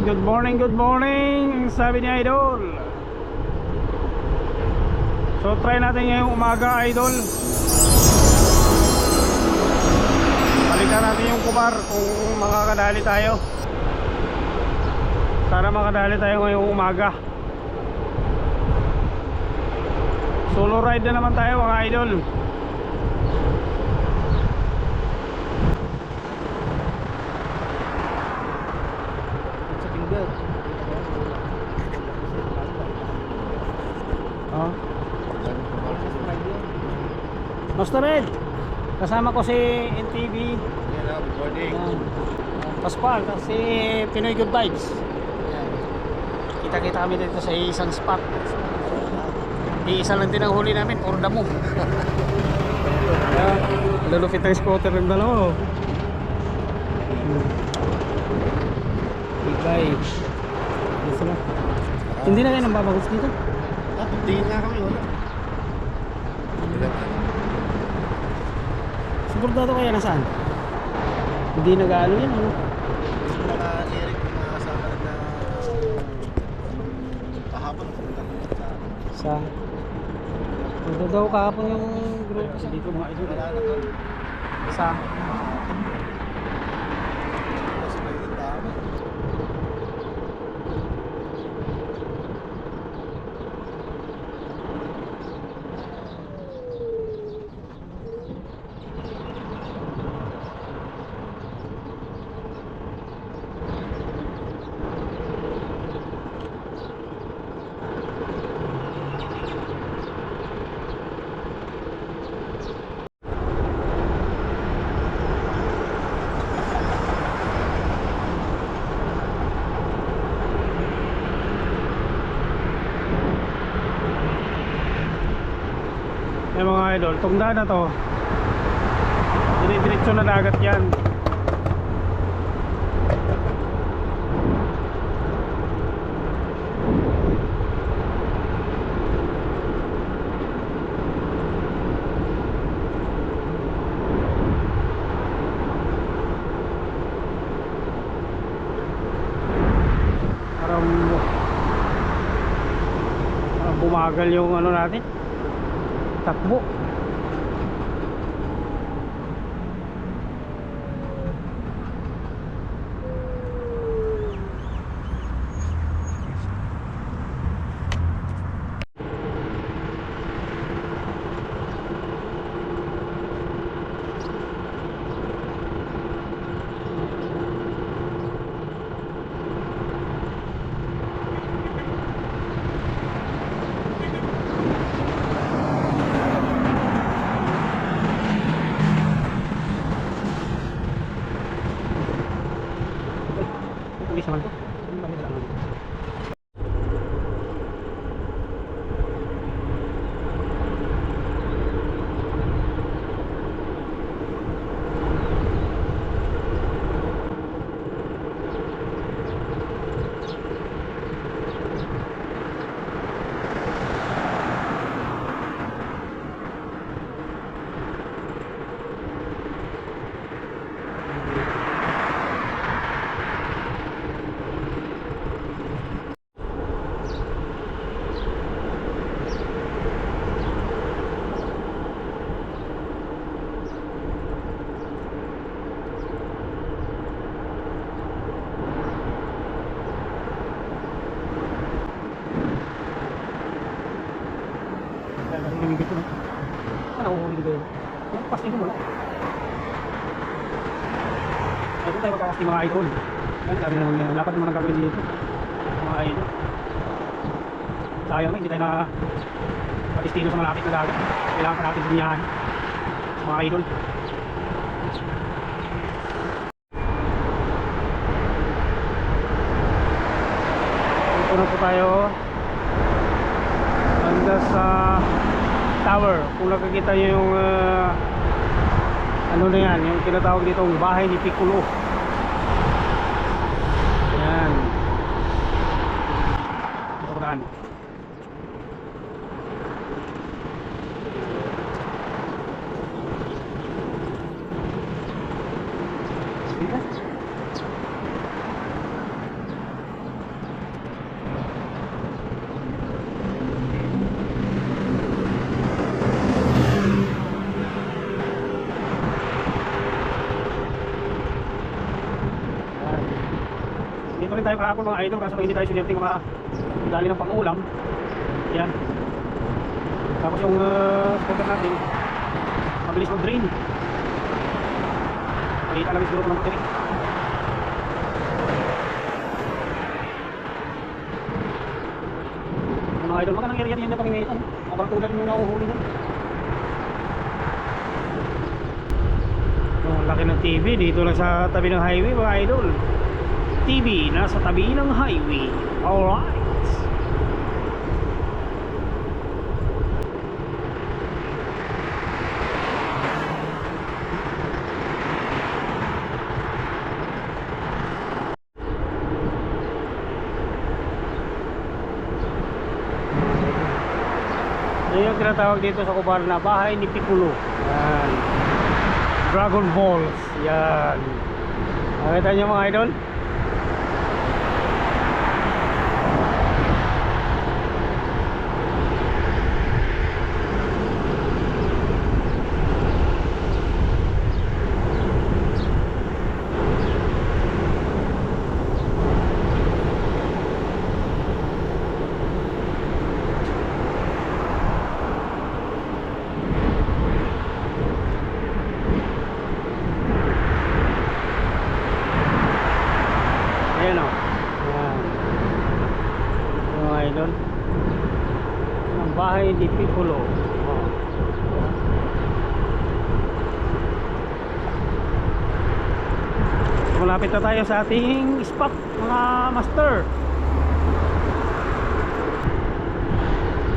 good morning, good morning Sabi ni Idol. So try natin ngayong umaga Idol. Balikan natin yung kumar Kung makakadali tayo. Sana makadali tayo ngayong umaga. Solo ride na naman tayo mga idol Master Red Kasama ko si NTV good morning. Pascual si Pinoy Good Vibes. Kita-kita kami dito sa isang spot. Iisa lang din ang huli namin, puro damo. Kaya, Lalupit ng scooter ng dalawa oh. Big vibes. Na Hindi na kayo nang babagos dito? Ah, tingin nga kami, wala. Sigurado kaya nasaan? Hindi nag-ano yan ano? Eric, mga kasama na kahapon, sa Punta daw kahapon yung group dito mga idol Wala na to. Sa Yung mga idol, itong daan na to. Dire-diretso na dagat yan. Parang Parang bumagal yung ano natin 打工。Ito magkakasting mga idol. Yan, sabi naman yan. Dapat naman ang gagawin dito. Mga idol. Sayang hindi tayo na patistino sa malapit na dagat. Kailangan pa natin bunyahan. Mga idol. Dito na po tayo. Banda sa tower. Kung nakikita nyo yung ah, ano na yan, yung tinatawag dito ang bahay ni Piccolo. daan. Dito rin tayo kahapon mga idol kaso hindi tayo sinirting mga dali ng pang-ulam. Yan. Tapos yung uh, scooter natin, mabilis mag-drain. Malita lang siguro ko ng. Yung mga idol, magandang area yan na pangingaitan. Abang tulad yung nauhuli nyo. Yung laki ng TV dito lang sa tabi ng highway mga idol. TV nasa tabi ng highway. Alright. Yung tinatawag dito sa Cubal na bahay ni Piccolo. Yan. Dragon Balls. Yan. Nakita niyo mga idol? Ayan o. Ayan. Mga idol. Ang bahay ni Piccolo. Oh. Malapit na tayo sa ating spot mga master.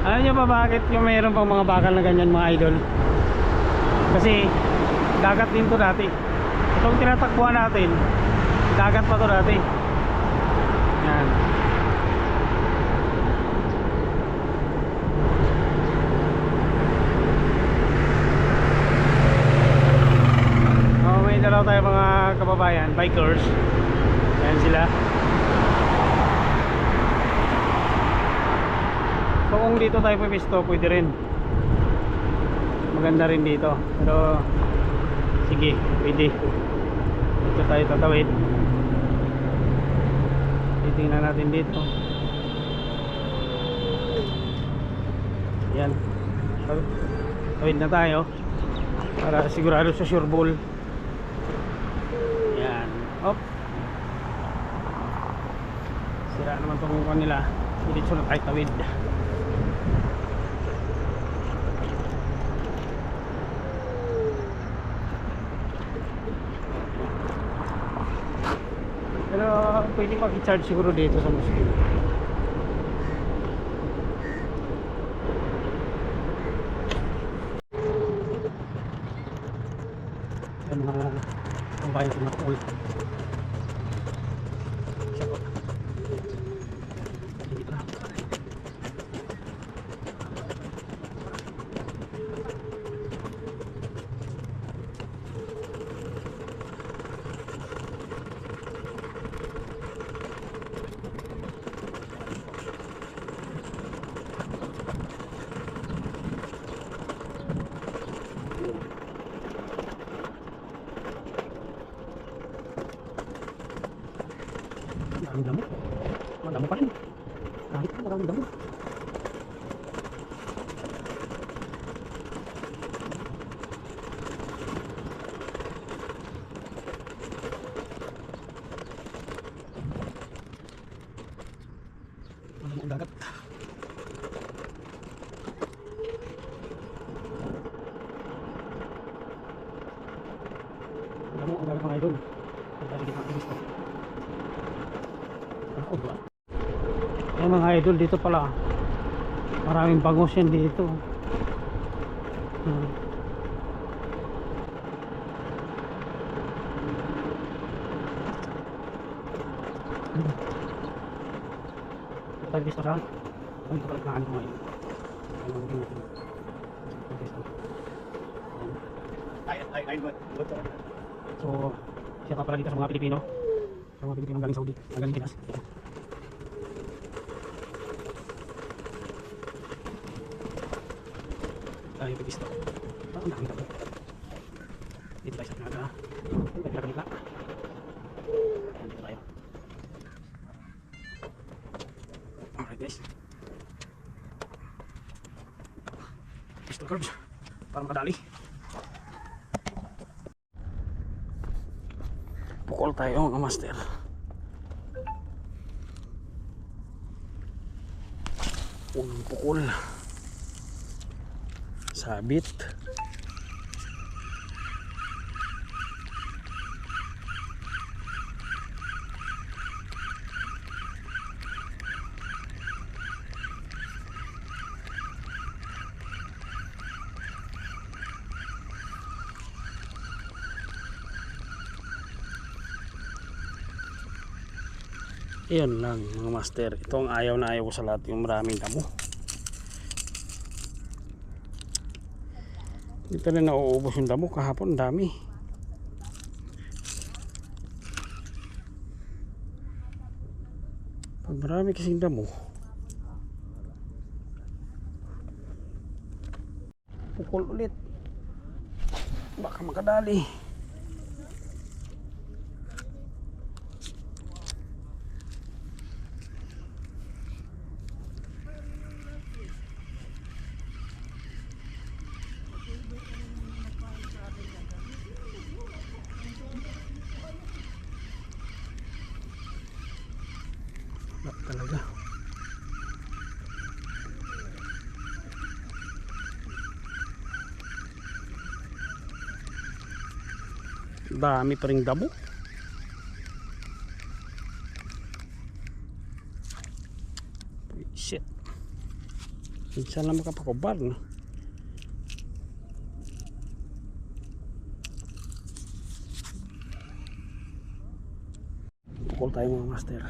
Alam niyo ba bakit yung mayroon pang mga bakal na ganyan mga idol? Kasi dagat din to dati. Itong tinatakbuhan natin, dagat pa to dati. Yan. Oh, may dalaw tayo mga kababayan, bikers. Yan sila. So kung dito tayo pumisto, pwede rin. Maganda rin dito. Pero sige, pwede. Dito tayo tatawid. Titingnan natin dito. Yan. Taw- Tawid na tayo. Para sigurado sa sure ball. Op. Sira naman itong kanila. Diretso na tayo tawid. Pero pwede mag-charge siguro dito sa Muslim. Yung mga kambayan sa mga pool. Isa po. Dito na. Damo. Madamo pa rin. Kahit pa maraming damo. Ang dagat. Madamo ang dagat mga idol. Ang dagat ng turista. Ay mga idol dito pala. Maraming bangos yan dito. Hmm. Ito tayo dito sa ito pala ko ngayon? Ang gawin natin? Okay, so. Ay, ay, ay, good. Good. So, siya ka pala dito sa mga Pilipino. Sa mga Pilipino galing Saudi, galing Pinas. tayo pipista parang dami dami dito tayo sa Naga tayo alright guys pistol parang madali pukul tayo mga master pukul. Sabit. Iyon lang mga master. Ito ang ayaw na ayaw ko sa lahat yung maraming damo. Dito rin nauubos yung damo. Kahapon dami. Pag marami kasing damo. Pukol ulit. Baka makadali. Wala talaga. Dami pa rin damo. Shit. Minsan lang makapakubar no. Pukul tayo mga master.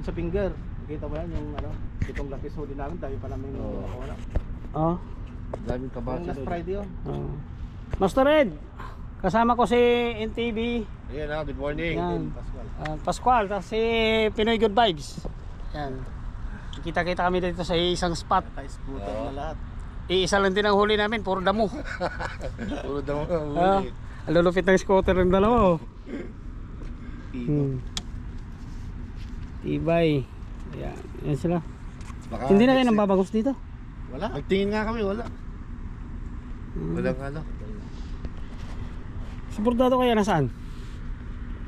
Doon sa finger, nakita mo yan yung ano, itong lapis huli namin, dami pa namin Oo. nakuha. Oh. Daming Yung kabasa last doon. Friday yun. Oh. Master Ed, kasama ko si NTV, Ayan ah, good morning. Yan. Pascual. uh, Pascual, tapos si Pinoy Good Vibes. Yan. Kita-kita kami dito sa isang spot. Naka-scooter Oo. na lahat. Iisa lang din ang huli namin, puro damo. Puro daw Ah, huli. ang lulupit ng scooter ng dalawa. Oh. Hmm. Tibay. Yan, yan sila. Baka Hindi na kayo next nang babagos dito. Wala. Nagtingin nga kami, wala. Walang ano. Supportado kaya nasaan?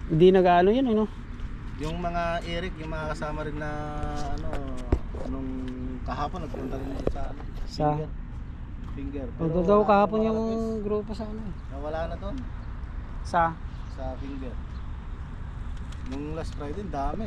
Hindi nag-ano yun, ano? Yung mga Eric, yung mga kasama rin na ano, nung kahapon nagpunta rin dito sa ano, Sa? finger. Finger. Pero Pero daw wala kahapon na yung mga grupo sa ano. eh. Nawala na doon Sa? sa finger. Nung last Friday, dami.